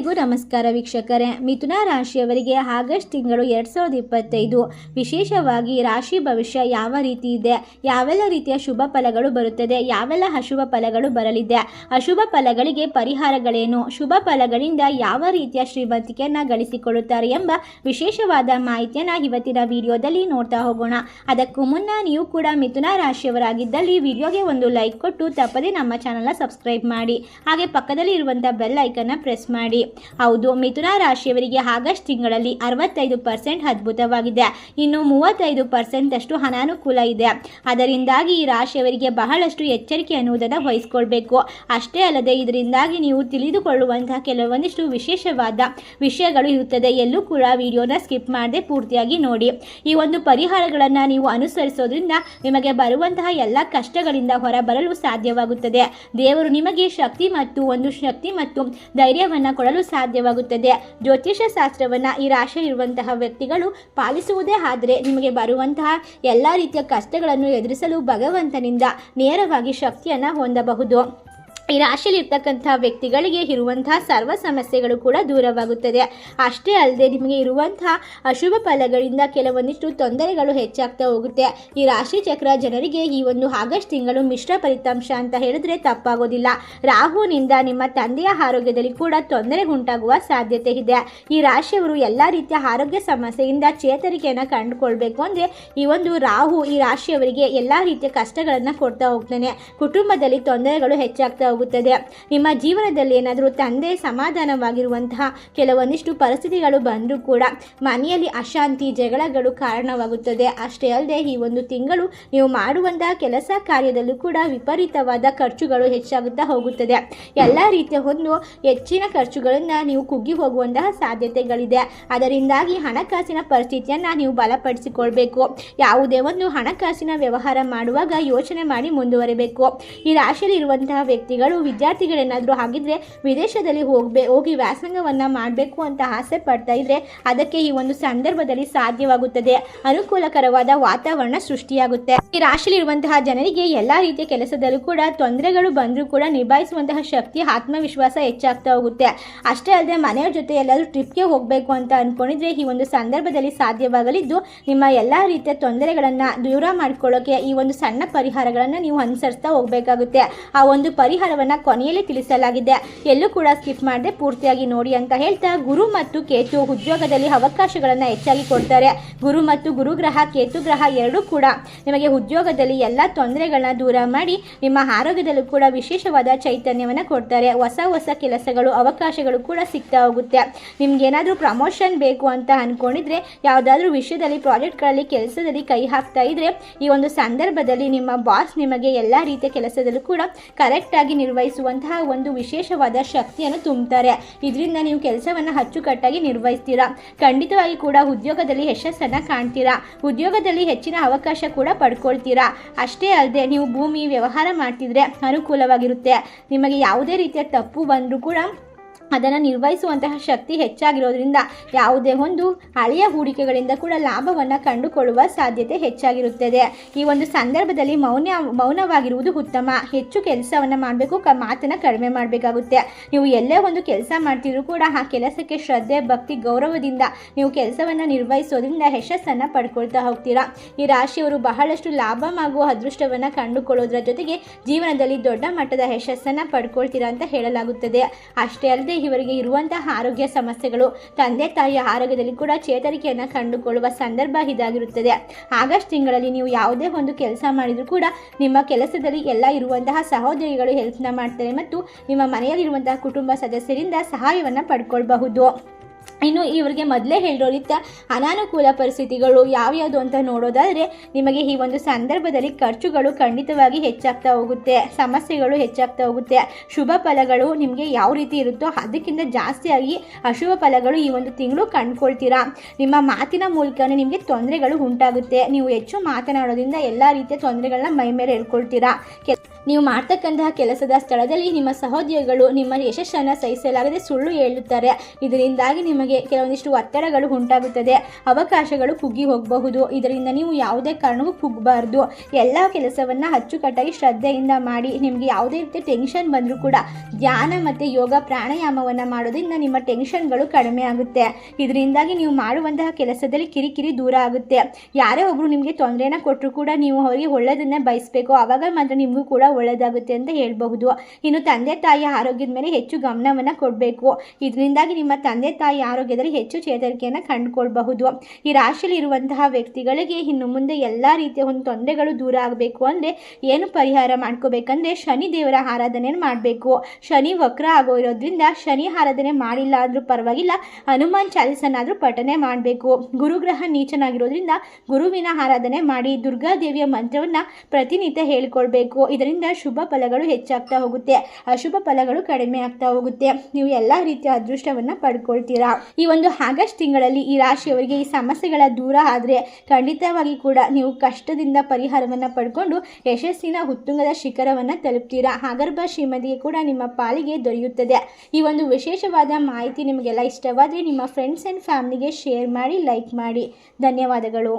ಎಲ್ಲರಿಗೂ ನಮಸ್ಕಾರ ವೀಕ್ಷಕರೇ. ಮಿಥುನ ರಾಶಿಯವರಿಗೆ ಆಗಸ್ಟ್ ತಿಂಗಳು ಎರಡು ಸಾವಿರದ ಇಪ್ಪತ್ತೈದು. ವಿಶೇಷವಾಗಿ ರಾಶಿ ಭವಿಷ್ಯ ಯಾವ ರೀತಿ ಇದೆ? ಯಾವೆಲ್ಲ ರೀತಿಯ ಶುಭ ಫಲಗಳು ಬರುತ್ತದೆ? ಯಾವೆಲ್ಲ ಅಶುಭ ಫಲಗಳು ಬರಲಿದೆ? ಅಶುಭ ಫಲಗಳಿಗೆ ಪರಿಹಾರಗಳೇನು? ಶುಭ ಫಲಗಳಿಂದ ಯಾವ ರೀತಿಯ ಶ್ರೀಮಂತಿಕೆಯನ್ನು ಗಳಿಸಿಕೊಳ್ಳುತ್ತಾರೆ ಎಂಬ ವಿಶೇಷವಾದ ಮಾಹಿತಿಯನ್ನು ಇವತ್ತಿನ ವಿಡಿಯೋದಲ್ಲಿ ನೋಡ್ತಾ ಹೋಗೋಣ. ಅದಕ್ಕೂ ಮುನ್ನ ನೀವು ಕೂಡ ಮಿಥುನ ರಾಶಿಯವರಾಗಿದ್ದಲ್ಲಿ ವಿಡಿಯೋಗೆ ಒಂದು ಲೈಕ್ ಕೊಟ್ಟು ತಪ್ಪದೇ ನಮ್ಮ ಚಾನಲ್ನ ಸಬ್ಸ್ಕ್ರೈಬ್ ಮಾಡಿ. ಹಾಗೆ ಪಕ್ಕದಲ್ಲಿ ಇರುವಂಥ ಬೆಲ್ ಐಕನ್ನ ಪ್ರೆಸ್ ಮಾಡಿ. ಹೌದು, ಮಿಥುನ ರಾಶಿಯವರಿಗೆ ಆಗಸ್ಟ್ ತಿಂಗಳಲ್ಲಿ ಅರವತ್ತೈದು ಪರ್ಸೆಂಟ್ ಅದ್ಭುತವಾಗಿದೆ. ಇನ್ನು ಮೂವತ್ತೈದು ಪರ್ಸೆಂಟ್ ಅಷ್ಟು ಅನಾನುಕೂಲ ಇದೆ. ಅದರಿಂದಾಗಿ ಈ ರಾಶಿಯವರಿಗೆ ಬಹಳಷ್ಟು ಎಚ್ಚರಿಕೆ ಅನ್ನುವುದನ್ನು ವಹಿಸ್ಕೊಳ್ಬೇಕು. ಅಷ್ಟೇ ಅಲ್ಲದೆ ಇದರಿಂದಾಗಿ ನೀವು ತಿಳಿದುಕೊಳ್ಳುವಂತಹ ಕೆಲವೊಂದಿಷ್ಟು ವಿಶೇಷವಾದ ವಿಷಯಗಳು ಇರುತ್ತದೆ. ಎಲ್ಲೂ ಕೂಡ ವಿಡಿಯೋನ ಸ್ಕಿಪ್ ಮಾಡದೆ ಪೂರ್ತಿಯಾಗಿ ನೋಡಿ. ಈ ಒಂದು ಪರಿಹಾರಗಳನ್ನು ನೀವು ಅನುಸರಿಸೋದ್ರಿಂದ ನಿಮಗೆ ಬರುವಂತಹ ಎಲ್ಲ ಕಷ್ಟಗಳಿಂದ ಹೊರಬರಲು ಸಾಧ್ಯವಾಗುತ್ತದೆ. ದೇವರು ನಿಮಗೆ ಶಕ್ತಿ ಮತ್ತು ಒಂದು ಶಕ್ತಿ ಮತ್ತು ಧೈರ್ಯವನ್ನು ಕೊಡಲು ಸಾಧ್ಯವಾಗುತ್ತದೆ. ಜ್ಯೋತಿಷ್ಯ ಶಾಸ್ತ್ರವನ್ನು ಈ ರಾಶಿ ಇರುವಂತಹ ವ್ಯಕ್ತಿಗಳು ಪಾಲಿಸುವುದೇ ಆದರೆ ನಿಮಗೆ ಬರುವಂತಹ ಎಲ್ಲ ರೀತಿಯ ಕಷ್ಟಗಳನ್ನು ಎದುರಿಸಲು ಭಗವಂತನಿಂದ ನೇರವಾಗಿ ಶಕ್ತಿಯನ್ನು ಹೊಂದಬಹುದು. ಈ ರಾಶಿಯಲ್ಲಿ ಇರ್ತಕ್ಕಂಥ ವ್ಯಕ್ತಿಗಳಿಗೆ ಇರುವಂತಹ ಸರ್ವ ಸಮಸ್ಯೆಗಳು ಕೂಡ ದೂರವಾಗುತ್ತದೆ. ಅಷ್ಟೇ ಅಲ್ಲದೆ ನಿಮಗೆ ಇರುವಂತಹ ಅಶುಭ ಫಲಗಳಿಂದ ಕೆಲವೊಂದಿಷ್ಟು ತೊಂದರೆಗಳು ಹೆಚ್ಚಾಗ್ತಾ ಹೋಗುತ್ತೆ. ಈ ರಾಶಿ ಚಕ್ರ ಜನರಿಗೆ ಈ ಒಂದು ಆಗಸ್ಟ್ ತಿಂಗಳು ಮಿಶ್ರ ಫಲಿತಾಂಶ ಅಂತ ಹೇಳಿದ್ರೆ ತಪ್ಪಾಗೋದಿಲ್ಲ. ರಾಹುನಿಂದ ನಿಮ್ಮ ತಂದೆಯ ಆರೋಗ್ಯದಲ್ಲಿ ಕೂಡ ತೊಂದರೆ ಉಂಟಾಗುವ ಸಾಧ್ಯತೆ ಇದೆ. ಈ ರಾಶಿಯವರು ಎಲ್ಲ ರೀತಿಯ ಆರೋಗ್ಯ ಸಮಸ್ಯೆಯಿಂದ ಚೇತರಿಕೆಯನ್ನು ಕಂಡುಕೊಳ್ಬೇಕು ಅಂದರೆ ಈ ಒಂದು ರಾಹು ಈ ರಾಶಿಯವರಿಗೆ ಎಲ್ಲ ರೀತಿಯ ಕಷ್ಟಗಳನ್ನು ಕೊಡ್ತಾ ಹೋಗ್ತಾನೆ. ಕುಟುಂಬದಲ್ಲಿ ತೊಂದರೆಗಳು ಹೆಚ್ಚಾಗ್ತಾ ಹೋಗುತ್ತದೆ ನಿಮ್ಮ ಜೀವನದಲ್ಲಿ ಏನಾದರೂ ತಂದೆ ಸಮಾಧಾನವಾಗಿರುವಂತಹ ಕೆಲವೊಂದಿಷ್ಟು ಪರಿಸ್ಥಿತಿಗಳು ಬಂದರೂ ಕೂಡ ಮನೆಯಲ್ಲಿ ಅಶಾಂತಿ, ಜಗಳಗಳು ಕಾರಣವಾಗುತ್ತದೆ. ಅಷ್ಟೇ ಅಲ್ಲದೆ ಈ ಒಂದು ತಿಂಗಳು ನೀವು ಮಾಡುವಂತಹ ಕೆಲಸ ಕಾರ್ಯದಲ್ಲೂ ಕೂಡ ವಿಪರೀತವಾದ ಖರ್ಚುಗಳು ಹೆಚ್ಚಾಗುತ್ತಾ ಹೋಗುತ್ತದೆ. ಎಲ್ಲ ರೀತಿಯ ಒಂದು ಹೆಚ್ಚಿನ ಖರ್ಚುಗಳನ್ನು ನೀವು ಕುಗ್ಗಿ ಹೋಗುವಂತಹ ಸಾಧ್ಯತೆಗಳಿದೆ. ಅದರಿಂದಾಗಿ ಹಣಕಾಸಿನ ಪರಿಸ್ಥಿತಿಯನ್ನು ನೀವು ಬಲಪಡಿಸಿಕೊಳ್ಬೇಕು. ಯಾವುದೇ ಒಂದು ಹಣಕಾಸಿನ ವ್ಯವಹಾರ ಮಾಡುವಾಗ ಯೋಚನೆ ಮಾಡಿ ಮುಂದುವರಿಬೇಕು. ಈ ರಾಶಿಯಲ್ಲಿ ಇರುವಂತಹ ವ್ಯಕ್ತಿಗಳು ವಿದ್ಯಾರ್ಥಿಗಳೇನಾದರೂ ಹಾಗಿದ್ರೆ ವಿದೇಶದಲ್ಲಿ ಹೋಗ್ಬೇ ಹೋಗಿ ವ್ಯಾಸಂಗವನ್ನು ಮಾಡಬೇಕು ಅಂತ ಆಸೆ ಪಡ್ತಾ ಇದ್ರೆ ಅದಕ್ಕೆ ಈ ಒಂದು ಸಂದರ್ಭದಲ್ಲಿ ಸಾಧ್ಯವಾಗುತ್ತದೆ. ಅನುಕೂಲಕರವಾದ ವಾತಾವರಣ ಸೃಷ್ಟಿಯಾಗುತ್ತೆ. ಈ ರಾಶಿಯಲ್ಲಿ ಇರುವಂತಹ ಜನರಿಗೆ ಎಲ್ಲ ರೀತಿಯ ಕೆಲಸದಲ್ಲೂ ಕೂಡ ತೊಂದರೆಗಳು ಬಂದರೂ ಕೂಡ ನಿಭಾಯಿಸುವಂತಹ ಶಕ್ತಿ, ಆತ್ಮವಿಶ್ವಾಸ ಹೆಚ್ಚಾಗ್ತಾ ಹೋಗುತ್ತೆ. ಅಷ್ಟೇ ಅಲ್ಲದೆ ಮನೆಯವ್ರ ಜೊತೆ ಎಲ್ಲಾದರೂ ಟ್ರಿಪ್ಗೆ ಹೋಗಬೇಕು ಅಂತ ಅಂದ್ಕೊಂಡಿದ್ರೆ ಈ ಒಂದು ಸಂದರ್ಭದಲ್ಲಿ ಸಾಧ್ಯವಾಗಲಿದ್ದು ನಿಮ್ಮ ಎಲ್ಲ ರೀತಿಯ ತೊಂದರೆಗಳನ್ನು ದೂರ ಮಾಡಿಕೊಳ್ಳೋಕೆ ಈ ಒಂದು ಸಣ್ಣ ಪರಿಹಾರಗಳನ್ನು ನೀವು ಅನುಸರಿಸ್ತಾ ಹೋಗಬೇಕಾಗುತ್ತೆ. ಆ ಒಂದು ಪರಿಹಾರವನ್ನು ಕೊನೆಯಲ್ಲಿ ತಿಳಿಸಲಾಗಿದೆ. ಎಲ್ಲೂ ಕೂಡ ಸ್ಕಿಪ್ ಮಾಡದೆ ಪೂರ್ತಿಯಾಗಿ ನೋಡಿ ಅಂತ ಹೇಳ್ತಾ ಗುರು ಮತ್ತು ಕೇತು ಉದ್ಯೋಗದಲ್ಲಿ ಅವಕಾಶಗಳನ್ನು ಹೆಚ್ಚಾಗಿ ಕೊಡ್ತಾರೆ. ಗುರು ಮತ್ತು ಗುರುಗ್ರಹ, ಕೇತು ಗ್ರಹ ಎರಡೂ ಕೂಡ ನಿಮಗೆ ಉದ್ಯೋಗದಲ್ಲಿ ಎಲ್ಲ ತೊಂದರೆಗಳನ್ನ ದೂರ ಮಾಡಿ ನಿಮ್ಮ ಆರೋಗ್ಯದಲ್ಲೂ ಕೂಡ ವಿಶೇಷವಾದ ಚೈತನ್ಯವನ್ನು ಕೊಡ್ತಾರೆ. ಹೊಸ ಹೊಸ ಕೆಲಸಗಳು, ಅವಕಾಶಗಳು ಕೂಡ ಸಿಗ್ತಾ ಹೋಗುತ್ತೆ. ನಿಮ್ಗೆ ಏನಾದರೂ ಪ್ರಮೋಷನ್ ಬೇಕು ಅಂತ ಅನ್ಕೊಂಡಿದ್ರೆ, ಯಾವುದಾದ್ರೂ ವಿಷಯದಲ್ಲಿ, ಪ್ರಾಜೆಕ್ಟ್ಗಳಲ್ಲಿ, ಕೆಲಸದಲ್ಲಿ ಕೈ ಹಾಕ್ತಾ ಇದ್ರೆ, ಈ ಒಂದು ಸಂದರ್ಭದಲ್ಲಿ ನಿಮ್ಮ ಬಾಸ್ ನಿಮಗೆ ಎಲ್ಲ ರೀತಿಯ ಕೆಲಸದಲ್ಲೂ ಕೂಡ ಕರೆಕ್ಟಾಗಿ ನಿರ್ವಹಿಸುವಂತಹ ಒಂದು ವಿಶೇಷವಾದ ಶಕ್ತಿಯನ್ನು ತುಂಬುತ್ತಾರೆ ಇದರಿಂದ ನೀವು ಕೆಲಸವನ್ನು ಅಚ್ಚುಕಟ್ಟಾಗಿ ನಿರ್ವಹಿಸ್ತೀರಾ? ಖಂಡಿತವಾಗಿ ಕೂಡ ಉದ್ಯೋಗದಲ್ಲಿ ಯಶಸ್ಸನ್ನು ಕಾಣ್ತೀರಾ? ಉದ್ಯೋಗದಲ್ಲಿ ಹೆಚ್ಚಿನ ಅವಕಾಶ ಕೂಡ ಪಡ್ಕೊಳ್ತೀರಾ? ಅಷ್ಟೇ ಅಲ್ಲದೆ ನೀವು ಭೂಮಿ ವ್ಯವಹಾರ ಮಾಡ್ತಿದ್ರೆ ಅನುಕೂಲವಾಗಿರುತ್ತೆ. ನಿಮಗೆ ಯಾವುದೇ ರೀತಿಯ ತಪ್ಪು ಬಂದರೂ ಕೂಡ ಅದನ್ನು ನಿರ್ವಹಿಸುವಂತಹ ಶಕ್ತಿ ಹೆಚ್ಚಾಗಿರೋದ್ರಿಂದ ಯಾವುದೇ ಒಂದು ಹಳೆಯ ಹೂಡಿಕೆಗಳಿಂದ ಕೂಡ ಲಾಭವನ್ನು ಕಂಡುಕೊಳ್ಳುವ ಸಾಧ್ಯತೆ ಹೆಚ್ಚಾಗಿರುತ್ತದೆ. ಈ ಒಂದು ಸಂದರ್ಭದಲ್ಲಿ ಮೌನ ಮೌನವಾಗಿರುವುದು ಉತ್ತಮ. ಹೆಚ್ಚು ಕೆಲಸವನ್ನು ಮಾಡಬೇಕು, ಕ, ಮಾತನ್ನು ಕಡಿಮೆ ಮಾಡಬೇಕಾಗುತ್ತೆ. ನೀವು ಎಲ್ಲೇ ಒಂದು ಕೆಲಸ ಮಾಡ್ತಿದ್ರು ಕೂಡ ಆ ಕೆಲಸಕ್ಕೆ ಶ್ರದ್ಧೆ, ಭಕ್ತಿ, ಗೌರವದಿಂದ ನೀವು ಕೆಲಸವನ್ನು ನಿರ್ವಹಿಸೋದ್ರಿಂದ ಯಶಸ್ಸನ್ನು ಪಡ್ಕೊಳ್ತಾ ಹೋಗ್ತೀರಾ. ಈ ರಾಶಿಯವರು ಬಹಳಷ್ಟು ಲಾಭ ಅದೃಷ್ಟವನ್ನು ಕಂಡುಕೊಳ್ಳೋದ್ರ ಜೊತೆಗೆ ಜೀವನದಲ್ಲಿ ದೊಡ್ಡ ಮಟ್ಟದ ಯಶಸ್ಸನ್ನು ಪಡ್ಕೊಳ್ತೀರಾ ಅಂತ ಹೇಳಲಾಗುತ್ತದೆ. ಅಷ್ಟೇ ಅಲ್ಲದೆ ಇವರಿಗೆ ಇರುವಂತಹ ಆರೋಗ್ಯ ಸಮಸ್ಯೆಗಳು, ತಂದೆ ತಾಯಿಯ ಆರೋಗ್ಯದಲ್ಲಿ ಕೂಡ ಚೇತರಿಕೆಯನ್ನು ಕಂಡುಕೊಳ್ಳುವ ಸಂದರ್ಭ ಇದಾಗಿರುತ್ತದೆ. ಆಗಸ್ಟ್ ತಿಂಗಳಲ್ಲಿ ನೀವು ಯಾವುದೇ ಒಂದು ಕೆಲಸ ಮಾಡಿದರೂ ಕೂಡ ನಿಮ್ಮ ಕೆಲಸದಲ್ಲಿ ಎಲ್ಲ ಇರುವಂತಹ ಸಹೋದರಿಗಳು ಹೆಲ್ಪ್ನ ಮಾಡ್ತಾರೆ ಮತ್ತು ನಿಮ್ಮ ಮನೆಯಲ್ಲಿರುವಂತಹ ಕುಟುಂಬ ಸದಸ್ಯರಿಂದ ಸಹಾಯವನ್ನು ಪಡ್ಕೊಳ್ಬಹುದು. ಇನ್ನು ಇವರಿಗೆ ಮೊದಲೇ ಹೇಳಿರೋ ರೀತಿಯ ಅನಾನುಕೂಲ ಪರಿಸ್ಥಿತಿಗಳು ಯಾವ್ಯಾವುದು ಅಂತ ನೋಡೋದಾದರೆ ನಿಮಗೆ ಈ ಒಂದು ಸಂದರ್ಭದಲ್ಲಿ ಖರ್ಚುಗಳು ಖಂಡಿತವಾಗಿ ಹೆಚ್ಚಾಗ್ತಾ ಹೋಗುತ್ತೆ, ಸಮಸ್ಯೆಗಳು ಹೆಚ್ಚಾಗ್ತಾ ಹೋಗುತ್ತೆ, ಶುಭ ಫಲಗಳು ನಿಮಗೆ ಯಾವ ರೀತಿ ಇರುತ್ತೋ ಅದಕ್ಕಿಂತ ಜಾಸ್ತಿಯಾಗಿ ಅಶುಭ ಫಲಗಳು ಈ ಒಂದು ತಿಂಗಳು ಕಂಡುಕೊಳ್ತೀರಾ. ನಿಮ್ಮ ಮಾತಿನ ಮೂಲಕನೇ ನಿಮಗೆ ತೊಂದರೆಗಳು ಉಂಟಾಗುತ್ತೆ. ನೀವು ಹೆಚ್ಚು ಮಾತನಾಡೋದ್ರಿಂದ ಎಲ್ಲ ರೀತಿಯ ತೊಂದರೆಗಳನ್ನ ಮೈ ಮೇಲೆ ಹೇಳ್ಕೊಳ್ತೀರಾ ನೀವು ಮಾಡ್ತಕ್ಕಂತಹ ಕೆಲಸದ ಸ್ಥಳದಲ್ಲಿ ನಿಮ್ಮ ಸಹೋದ್ಯೋಗಿಗಳು ನಿಮ್ಮ ಯಶಸ್ಸನ್ನು ಸಹಿಸಲಾಗದೆ ಸುಳ್ಳು ಹೇಳುತ್ತಾರೆ. ಇದರಿಂದಾಗಿ ನಿಮಗೆ ಕೆಲವೊಂದಿಷ್ಟು ಒತ್ತಡಗಳು ಉಂಟಾಗುತ್ತದೆ. ಅವಕಾಶಗಳು ಕುಗ್ಗಿ ಹೋಗಬಹುದು. ಇದರಿಂದ ನೀವು ಯಾವುದೇ ಕಾರಣಕ್ಕೂ ಕುಗ್ಗಬಾರ್ದು. ಎಲ್ಲ ಕೆಲಸವನ್ನು ಅಚ್ಚುಕಟ್ಟಾಗಿ ಶ್ರದ್ಧೆಯಿಂದ ಮಾಡಿ ನಿಮಗೆ ಯಾವುದೇ ರೀತಿಯ ಟೆನ್ಷನ್ ಬಂದರೂ ಕೂಡ ಧ್ಯಾನ ಮತ್ತು ಯೋಗ ಪ್ರಾಣಾಯಾಮವನ್ನು ಮಾಡೋದರಿಂದ ನಿಮ್ಮ ಟೆನ್ಷನ್ಗಳು ಕಡಿಮೆ ಆಗುತ್ತೆ. ಇದರಿಂದಾಗಿ ನೀವು ಮಾಡುವಂತಹ ಕೆಲಸದಲ್ಲಿ ಕಿರಿಕಿರಿ ದೂರ ಆಗುತ್ತೆ. ಯಾರೇ ಒಬ್ಬರು ನಿಮಗೆ ತೊಂದರೆನ ಕೊಟ್ಟರು ಕೂಡ ನೀವು ಅವರಿಗೆ ಒಳ್ಳೆಯದನ್ನೇ ಬಯಸಬೇಕು. ಆವಾಗ ಮಾತ್ರ ನಿಮಗೂ ಕೂಡ ಒಳ್ಳೆಯದಾಗುತ್ತೆ ಅಂತ ಹೇಳಬಹುದು. ಇನ್ನು ತಂದೆ ತಾಯಿಯ ಆರೋಗ್ಯದ ಮೇಲೆ ಹೆಚ್ಚು ಗಮನವನ್ನು ಕೊಡಬೇಕು. ಇದರಿಂದಾಗಿ ನಿಮ್ಮ ತಂದೆ ತಾಯಿ ಆರೋಗ್ಯದಲ್ಲಿ ಹೆಚ್ಚು ಚೇತರಿಕೆಯನ್ನು ಕಂಡುಕೊಳ್ಬಹುದು. ಈ ರಾಶಿಯಲ್ಲಿ ಇರುವಂತಹ ವ್ಯಕ್ತಿಗಳಿಗೆ ಇನ್ನು ಮುಂದೆ ಎಲ್ಲ ರೀತಿಯ ಒಂದು ತೊಂದರೆಗಳು ದೂರ ಆಗಬೇಕು ಅಂದರೆ ಏನು ಪರಿಹಾರ ಮಾಡ್ಕೋಬೇಕಂದ್ರೆ ಶನಿ ದೇವರ ಆರಾಧನೆಯನ್ನು ಮಾಡಬೇಕು. ಶನಿ ವಕ್ರ ಆಗೋ ಇರೋದ್ರಿಂದ ಶನಿ ಆರಾಧನೆ ಮಾಡಿಲ್ಲ ಆದರೂ ಪರವಾಗಿಲ್ಲ, ಹನುಮಾನ್ ಚಾಲಿಸನಾದರೂ ಪಠನೆ ಮಾಡಬೇಕು. ಗುರುಗ್ರಹ ನೀಚನಾಗಿರೋದ್ರಿಂದ ಗುರುವಿನ ಆರಾಧನೆ ಮಾಡಿ ದುರ್ಗಾದೇವಿಯ ಮಂತ್ರವನ್ನು ಪ್ರತಿನಿತ್ಯ ಹೇಳ್ಕೊಳ್ಬೇಕು. ಇದರಿಂದ ಶುಭ ಫಲಗಳು ಹೆಚ್ಚಾಗ್ತಾ ಹೋಗುತ್ತೆ. ಅಶುಭ ಫಲಗಳು ಕಡಿಮೆ ಆಗ್ತಾ ಹೋಗುತ್ತೆ. ನೀವು ಎಲ್ಲ ರೀತಿಯ ಅದೃಷ್ಟವನ್ನು ಪಡ್ಕೊಳ್ತೀರಾ? ಈ ಒಂದು ಆಗಸ್ಟ್ ತಿಂಗಳಲ್ಲಿ ಈ ರಾಶಿಯವರಿಗೆ ಈ ಸಮಸ್ಯೆಗಳ ದೂರ ಆದರೆ ಖಂಡಿತವಾಗಿ ಕೂಡ ನೀವು ಕಷ್ಟದಿಂದ ಪರಿಹಾರವನ್ನು ಪಡ್ಕೊಂಡು ಯಶಸ್ಸಿನ ಉತ್ತುಂಗದ ಶಿಖರವನ್ನು ತಲುಪ್ತೀರಾ? ಆಗರ್ಭ ಶ್ರೀಮತಿಗೆ ಕೂಡ ನಿಮ್ಮ ಪಾಲಿಗೆ ದೊರೆಯುತ್ತದೆ. ಈ ಒಂದು ವಿಶೇಷವಾದ ಮಾಹಿತಿ ನಿಮಗೆಲ್ಲ ಇಷ್ಟವಾದರೆ ನಿಮ್ಮ ಫ್ರೆಂಡ್ಸ್ ಆ್ಯಂಡ್ ಫ್ಯಾಮಿಲಿಗೆ ಶೇರ್ ಮಾಡಿ ಲೈಕ್ ಮಾಡಿ. ಧನ್ಯವಾದಗಳು.